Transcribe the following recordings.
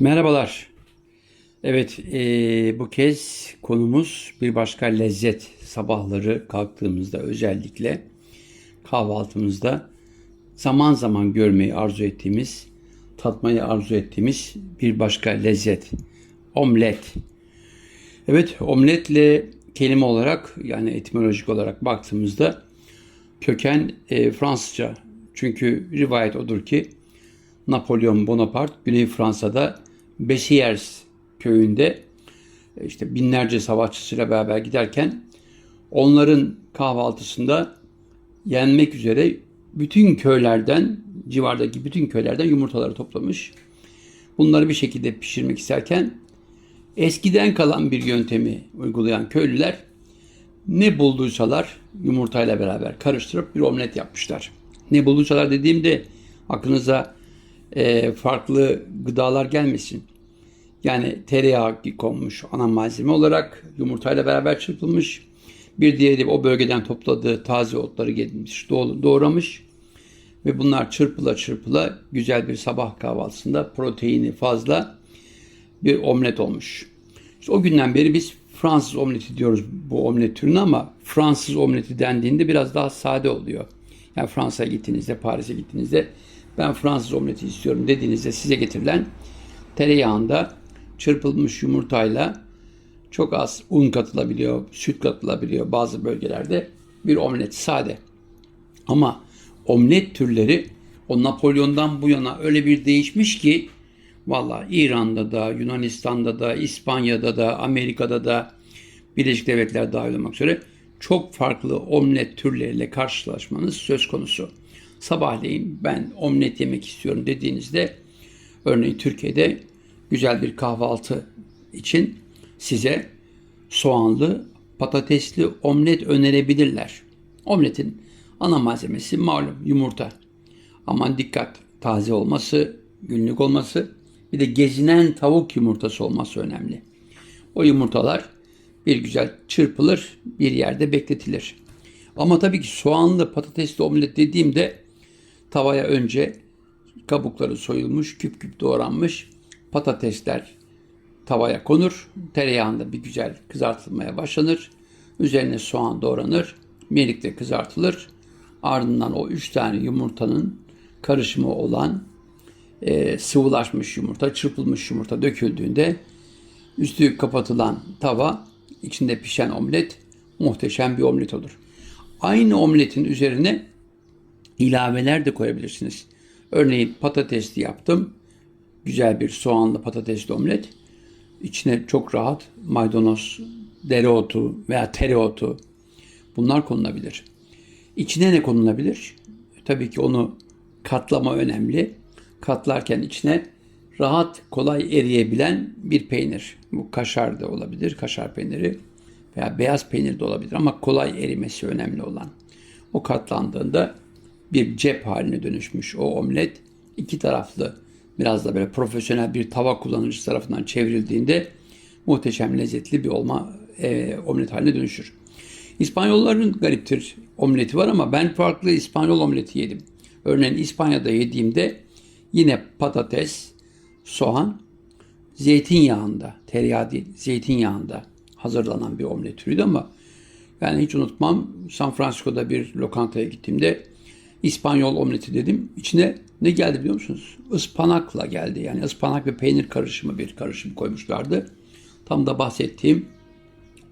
Merhabalar. Evet, eee, bu kez konumuz bir başka lezzet. Sabahları kalktığımızda özellikle kahvaltımızda zaman zaman görmeyi arzu ettiğimiz, tatmayı arzu ettiğimiz bir başka lezzet. Omlet. Evet, omletle kelime olarak yani etimolojik olarak baktığımızda köken eee, Fransızca. Çünkü rivayet odur ki Napolyon Bonaparte Güney Fransa'da Bessières köyünde e, işte binlerce savaşçısıyla beraber giderken onların kahvaltısında yenmek üzere bütün köylerden civardaki bütün köylerden yumurtaları toplamış. Bunları bir şekilde pişirmek isterken eskiden kalan bir yöntemi uygulayan köylüler ne bulduysalar yumurtayla beraber karıştırıp bir omlet yapmışlar. Ne bulduysalar dediğimde aklınıza e, farklı gıdalar gelmesin. Yani tereyağı konmuş ana malzeme olarak yumurtayla beraber çırpılmış. Bir diğeri o bölgeden topladığı taze otları gelmiş, doğ- doğramış. Ve bunlar çırpıla çırpıla güzel bir sabah kahvaltısında proteini fazla bir omlet olmuş. İşte o günden beri biz Fransız omleti diyoruz bu omlet türüne ama Fransız omleti dendiğinde biraz daha sade oluyor. Yani Fransa'ya gittiğinizde, Paris'e gittiğinizde ben Fransız omleti istiyorum dediğinizde size getirilen tereyağında çırpılmış yumurtayla çok az un katılabiliyor, süt katılabiliyor bazı bölgelerde bir omlet sade. Ama omlet türleri o Napolyon'dan bu yana öyle bir değişmiş ki valla İran'da da, Yunanistan'da da, İspanya'da da, Amerika'da da Birleşik Devletler dahil olmak üzere çok farklı omlet türleriyle karşılaşmanız söz konusu. Sabahleyin ben omlet yemek istiyorum dediğinizde örneğin Türkiye'de güzel bir kahvaltı için size soğanlı, patatesli omlet önerebilirler. Omletin ana malzemesi malum yumurta. Aman dikkat taze olması, günlük olması bir de gezinen tavuk yumurtası olması önemli. O yumurtalar bir güzel çırpılır, bir yerde bekletilir. Ama tabii ki soğanlı patatesli omlet dediğimde tavaya önce kabukları soyulmuş, küp küp doğranmış patatesler tavaya konur. Tereyağında bir güzel kızartılmaya başlanır. Üzerine soğan doğranır. Birlikte kızartılır. Ardından o üç tane yumurtanın karışımı olan e, sıvılaşmış yumurta, çırpılmış yumurta döküldüğünde üstü kapatılan tava, içinde pişen omlet muhteşem bir omlet olur. Aynı omletin üzerine ilaveler de koyabilirsiniz. Örneğin patatesli yaptım. Güzel bir soğanlı patatesli omlet. İçine çok rahat maydanoz, dereotu veya tereotu bunlar konulabilir. İçine ne konulabilir? Tabii ki onu katlama önemli. Katlarken içine rahat, kolay eriyebilen bir peynir. Bu kaşar da olabilir, kaşar peyniri veya beyaz peynir de olabilir ama kolay erimesi önemli olan. O katlandığında bir cep haline dönüşmüş o omlet iki taraflı biraz da böyle profesyonel bir tava kullanıcısı tarafından çevrildiğinde muhteşem lezzetli bir olma e, omlet haline dönüşür. İspanyolların gariptir omleti var ama ben farklı İspanyol omleti yedim. Örneğin İspanya'da yediğimde yine patates, soğan, zeytinyağında, tereyağı değil, zeytinyağında hazırlanan bir omlet türüydü ama yani hiç unutmam San Francisco'da bir lokantaya gittiğimde İspanyol omleti dedim. İçine ne geldi biliyor musunuz? Ispanakla geldi. Yani ıspanak ve peynir karışımı bir karışım koymuşlardı. Tam da bahsettiğim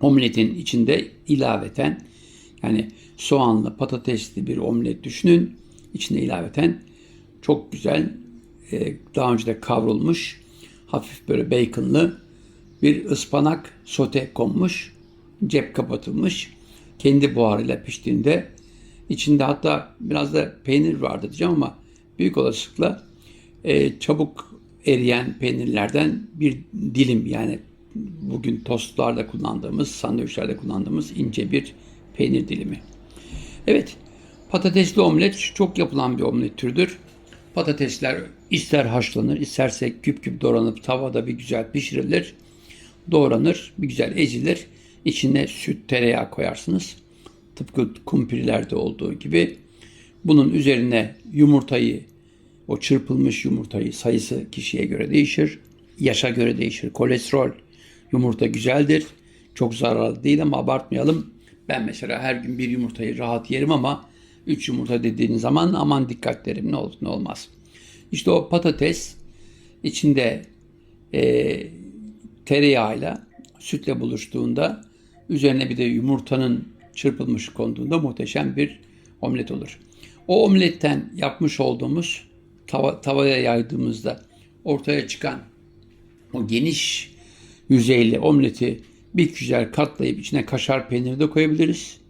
omletin içinde ilaveten yani soğanlı patatesli bir omlet düşünün. İçine ilaveten çok güzel e, daha önce de kavrulmuş hafif böyle baconlı bir ıspanak sote konmuş. Cep kapatılmış. Kendi buharıyla piştiğinde içinde hatta biraz da peynir vardı diyeceğim ama büyük olasılıkla e, çabuk eriyen peynirlerden bir dilim yani bugün tostlarda kullandığımız, sandviçlerde kullandığımız ince bir peynir dilimi. Evet, patatesli omlet çok yapılan bir omlet türüdür. Patatesler ister haşlanır, isterse küp küp doğranıp tavada bir güzel pişirilir. Doğranır, bir güzel ezilir. İçine süt, tereyağı koyarsınız. Tıpkı kumpirlerde olduğu gibi. Bunun üzerine yumurtayı, o çırpılmış yumurtayı sayısı kişiye göre değişir. yaşa göre değişir. Kolesterol, yumurta güzeldir. Çok zararlı değil ama abartmayalım. Ben mesela her gün bir yumurtayı rahat yerim ama 3 yumurta dediğin zaman aman dikkat derim ne olur ne olmaz. İşte o patates içinde e, tereyağıyla sütle buluştuğunda üzerine bir de yumurtanın çırpılmış konduğunda muhteşem bir omlet olur. O omletten yapmış olduğumuz tava, tavaya yaydığımızda ortaya çıkan o geniş yüzeyli omleti bir güzel katlayıp içine kaşar peyniri de koyabiliriz.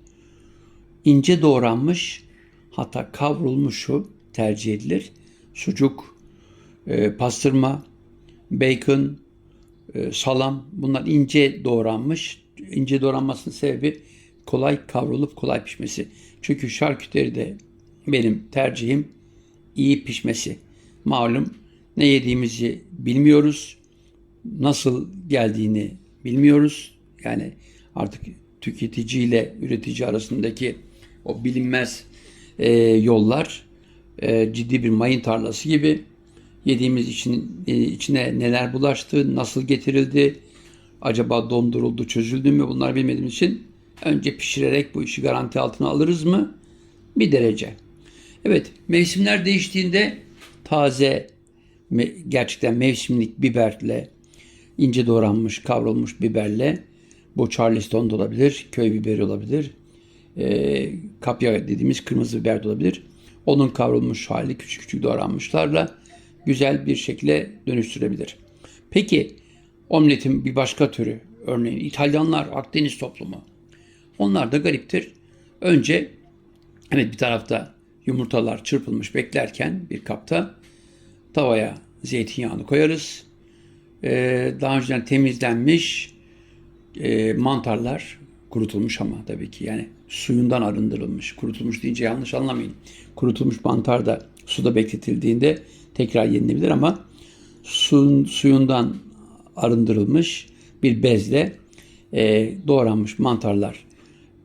İnce doğranmış hatta kavrulmuşu tercih edilir. Sucuk, e, pastırma, bacon, e, salam bunlar ince doğranmış. İnce doğranmasının sebebi kolay kavrulup kolay pişmesi. Çünkü şarküteri de benim tercihim iyi pişmesi. Malum ne yediğimizi bilmiyoruz. Nasıl geldiğini bilmiyoruz. Yani artık tüketici ile üretici arasındaki o bilinmez e, yollar e, ciddi bir mayın tarlası gibi yediğimiz için e, içine neler bulaştı, nasıl getirildi, acaba donduruldu, çözüldü mü bunlar bilmediğimiz için önce pişirerek bu işi garanti altına alırız mı? Bir derece. Evet, mevsimler değiştiğinde taze gerçekten mevsimlik biberle ince doğranmış, kavrulmuş biberle bu Charleston da olabilir, köy biberi olabilir, e, kapya dediğimiz kırmızı biber de olabilir. Onun kavrulmuş hali küçük küçük doğranmışlarla güzel bir şekilde dönüştürebilir. Peki omletin bir başka türü örneğin İtalyanlar Akdeniz toplumu onlar da gariptir. Önce evet bir tarafta yumurtalar çırpılmış beklerken bir kapta tavaya zeytinyağını koyarız. Ee, daha önceden temizlenmiş e, mantarlar kurutulmuş ama tabii ki yani suyundan arındırılmış. Kurutulmuş deyince yanlış anlamayın. Kurutulmuş mantar da suda bekletildiğinde tekrar yenilebilir ama suyun, suyundan arındırılmış bir bezle e, doğranmış mantarlar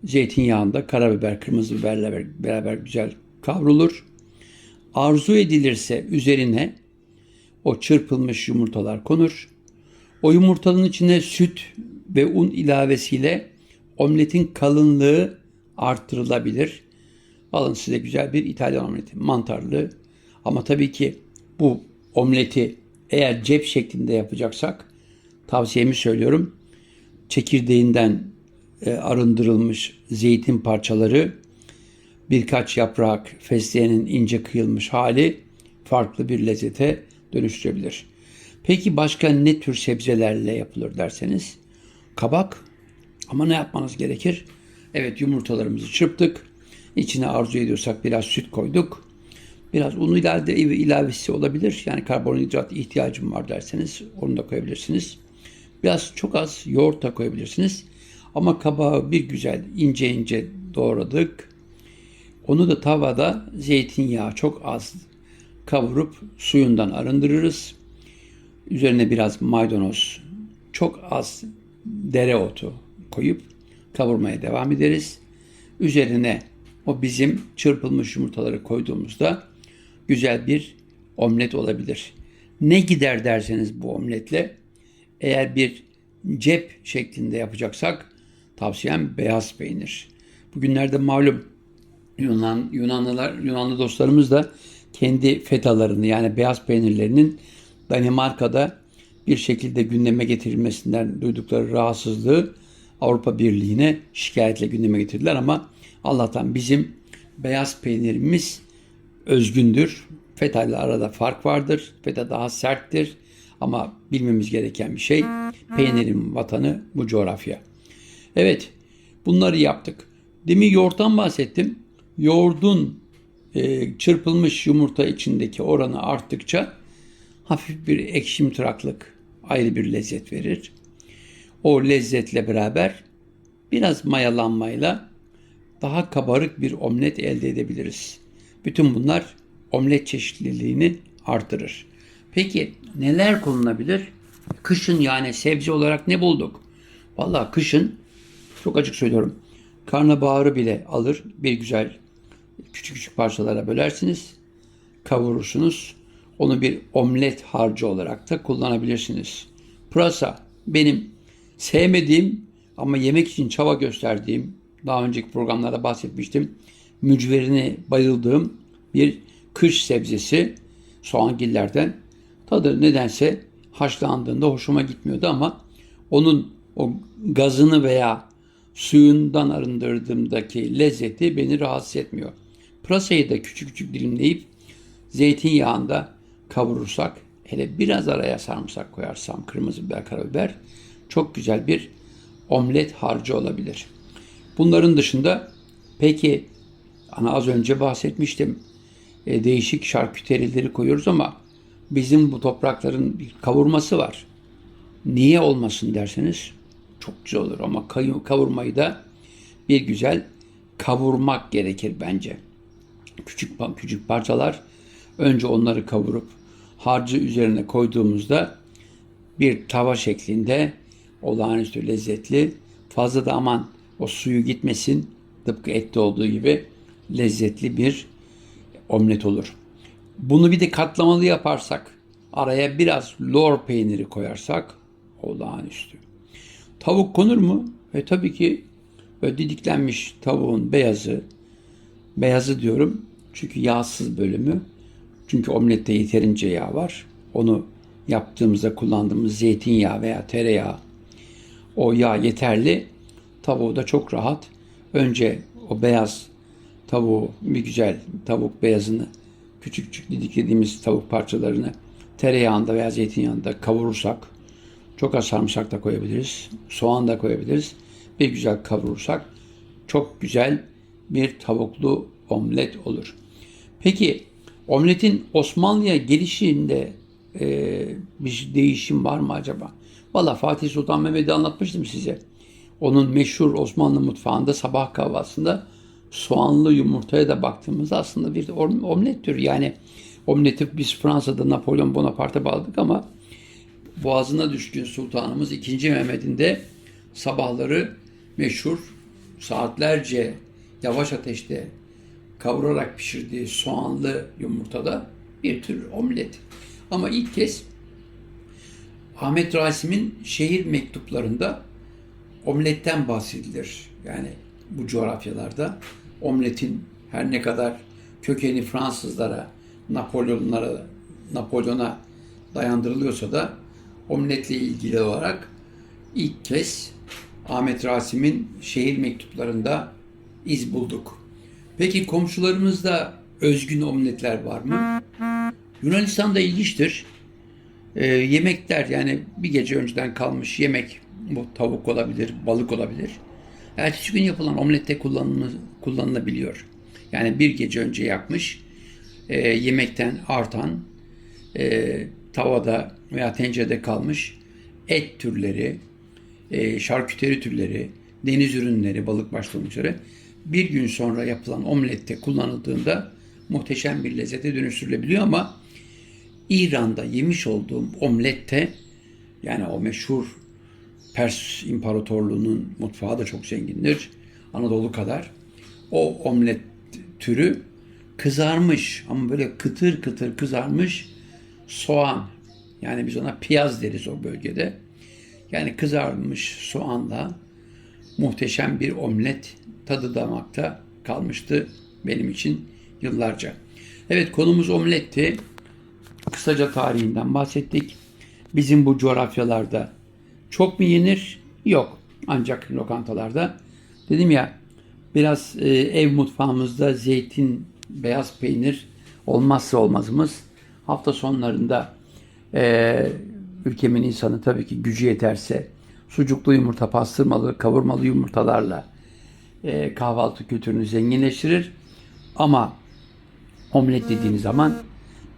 zeytinyağında karabiber, kırmızı biberle beraber güzel kavrulur. Arzu edilirse üzerine o çırpılmış yumurtalar konur. O yumurtanın içine süt ve un ilavesiyle omletin kalınlığı artırılabilir. Alın size güzel bir İtalyan omleti. Mantarlı. Ama tabii ki bu omleti eğer cep şeklinde yapacaksak tavsiyemi söylüyorum. Çekirdeğinden arındırılmış zeytin parçaları, birkaç yaprak fesleğenin ince kıyılmış hali farklı bir lezzete dönüştürebilir. Peki başka ne tür sebzelerle yapılır derseniz? Kabak ama ne yapmanız gerekir? Evet yumurtalarımızı çırptık. İçine arzu ediyorsak biraz süt koyduk. Biraz un ilave, ilavesi olabilir. Yani karbonhidrat ihtiyacım var derseniz onu da koyabilirsiniz. Biraz çok az yoğurt da koyabilirsiniz. Ama kabağı bir güzel ince ince doğradık. Onu da tavada zeytinyağı çok az kavurup suyundan arındırırız. Üzerine biraz maydanoz, çok az dereotu koyup kavurmaya devam ederiz. Üzerine o bizim çırpılmış yumurtaları koyduğumuzda güzel bir omlet olabilir. Ne gider derseniz bu omletle eğer bir cep şeklinde yapacaksak tavsiyem beyaz peynir. Bugünlerde malum Yunan Yunanlılar Yunanlı dostlarımız da kendi fetalarını yani beyaz peynirlerinin Danimarka'da bir şekilde gündeme getirilmesinden duydukları rahatsızlığı Avrupa Birliği'ne şikayetle gündeme getirdiler ama Allah'tan bizim beyaz peynirimiz özgündür. Feta ile arada fark vardır. Feta daha serttir. Ama bilmemiz gereken bir şey peynirin vatanı bu coğrafya. Evet bunları yaptık. Demin yoğurttan bahsettim. Yoğurdun e, çırpılmış yumurta içindeki oranı arttıkça hafif bir ekşimtıraklık ayrı bir lezzet verir. O lezzetle beraber biraz mayalanmayla daha kabarık bir omlet elde edebiliriz. Bütün bunlar omlet çeşitliliğini artırır. Peki neler konulabilir? Kışın yani sebze olarak ne bulduk? Vallahi kışın çok açık söylüyorum. Karnabaharı bile alır bir güzel küçük küçük parçalara bölersiniz. Kavurursunuz. Onu bir omlet harcı olarak da kullanabilirsiniz. Pırasa benim sevmediğim ama yemek için çaba gösterdiğim, daha önceki programlarda bahsetmiştim. Mücverini bayıldığım bir kış sebzesi soğangillerden. Tadı nedense haşlandığında hoşuma gitmiyordu ama onun o gazını veya suyundan arındırdığımdaki lezzeti beni rahatsız etmiyor. Pırasayı da küçük küçük dilimleyip zeytinyağında kavurursak, hele biraz araya sarımsak koyarsam, kırmızı biber, karabiber çok güzel bir omlet harcı olabilir. Bunların dışında peki ana az önce bahsetmiştim. E, değişik şarküterileri koyuyoruz ama bizim bu toprakların bir kavurması var. Niye olmasın derseniz çok güzel olur ama kavurmayı da bir güzel kavurmak gerekir bence. Küçük küçük parçalar önce onları kavurup harcı üzerine koyduğumuzda bir tava şeklinde olağanüstü lezzetli. Fazla da aman o suyu gitmesin. Tıpkı ette olduğu gibi lezzetli bir omlet olur. Bunu bir de katlamalı yaparsak, araya biraz lor peyniri koyarsak olağanüstü. Tavuk konur mu? E tabii ki böyle didiklenmiş tavuğun beyazı, beyazı diyorum çünkü yağsız bölümü. Çünkü omlette yeterince yağ var. Onu yaptığımızda kullandığımız zeytinyağı veya tereyağı o yağ yeterli. Tavuğu da çok rahat. Önce o beyaz tavuğu bir güzel tavuk beyazını küçük küçük didiklediğimiz tavuk parçalarını tereyağında veya zeytinyağında kavurursak çok az sarımsak da koyabiliriz. Soğan da koyabiliriz. Bir güzel kavurursak çok güzel bir tavuklu omlet olur. Peki omletin Osmanlı'ya gelişinde e, bir değişim var mı acaba? Valla Fatih Sultan Mehmet'i anlatmıştım size. Onun meşhur Osmanlı mutfağında sabah kahvaltısında soğanlı yumurtaya da baktığımızda aslında bir omlet türü. Yani omleti biz Fransa'da Napolyon Bonaparte'a bağladık ama boğazına düşkün sultanımız 2. Mehmet'in de sabahları meşhur saatlerce yavaş ateşte kavurarak pişirdiği soğanlı yumurtada bir tür omlet. Ama ilk kez Ahmet Rasim'in şehir mektuplarında omletten bahsedilir. Yani bu coğrafyalarda omletin her ne kadar kökeni Fransızlara, Napolyonlara, Napolyon'a dayandırılıyorsa da omletle ilgili olarak ilk kez Ahmet Rasim'in şehir mektuplarında iz bulduk. Peki komşularımızda özgün omletler var mı? Yunanistan'da ilginçtir. Ee, yemekler yani bir gece önceden kalmış yemek bu tavuk olabilir, balık olabilir. Ertesi gün yapılan omlette kullanılabiliyor. Yani bir gece önce yapmış e, yemekten artan e, tavada veya tencerede kalmış et türleri, e, şarküteri türleri, deniz ürünleri, balık başta olmak üzere bir gün sonra yapılan omlette kullanıldığında muhteşem bir lezzete dönüştürülebiliyor ama İran'da yemiş olduğum omlette yani o meşhur Pers İmparatorluğu'nun mutfağı da çok zengindir. Anadolu kadar. O omlet türü kızarmış ama böyle kıtır kıtır kızarmış soğan. Yani biz ona piyaz deriz o bölgede. Yani kızarmış soğanla muhteşem bir omlet tadı damakta kalmıştı benim için yıllarca. Evet konumuz omletti. Kısaca tarihinden bahsettik. Bizim bu coğrafyalarda çok mu yenir? Yok. Ancak lokantalarda. Dedim ya biraz e, ev mutfağımızda zeytin, beyaz peynir olmazsa olmazımız. Hafta sonlarında e, ülkemin insanı tabii ki gücü yeterse sucuklu yumurta, pastırmalı, kavurmalı yumurtalarla e, kahvaltı kültürünü zenginleştirir. Ama omlet dediğiniz zaman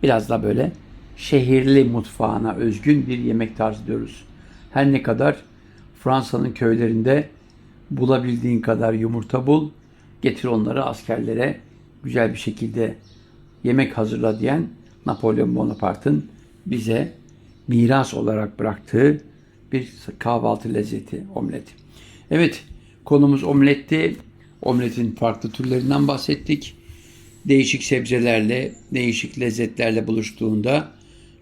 biraz da böyle şehirli mutfağına özgün bir yemek tarzı diyoruz. Her ne kadar Fransa'nın köylerinde bulabildiğin kadar yumurta bul, getir onları askerlere güzel bir şekilde yemek hazırla diyen Napolyon Bonaparte'ın bize miras olarak bıraktığı bir kahvaltı lezzeti omlet. Evet konumuz omletti. Omletin farklı türlerinden bahsettik. değişik sebzelerle, değişik lezzetlerle buluştuğunda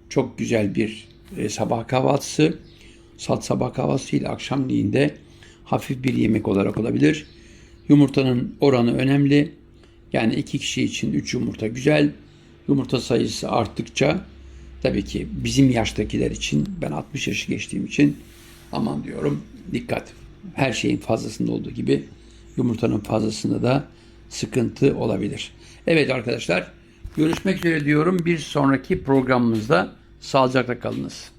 çok güzel bir e, sabah kahvaltısı. Salt sabah kahvaltısı değil, akşamleyin hafif bir yemek olarak olabilir. Yumurtanın oranı önemli. Yani iki kişi için 3 yumurta güzel. Yumurta sayısı arttıkça tabii ki bizim yaştakiler için ben 60 yaşı geçtiğim için aman diyorum dikkat. Her şeyin fazlasında olduğu gibi yumurtanın fazlasında da sıkıntı olabilir. Evet arkadaşlar görüşmek üzere diyorum. Bir sonraki programımızda sağlıcakla kalınız.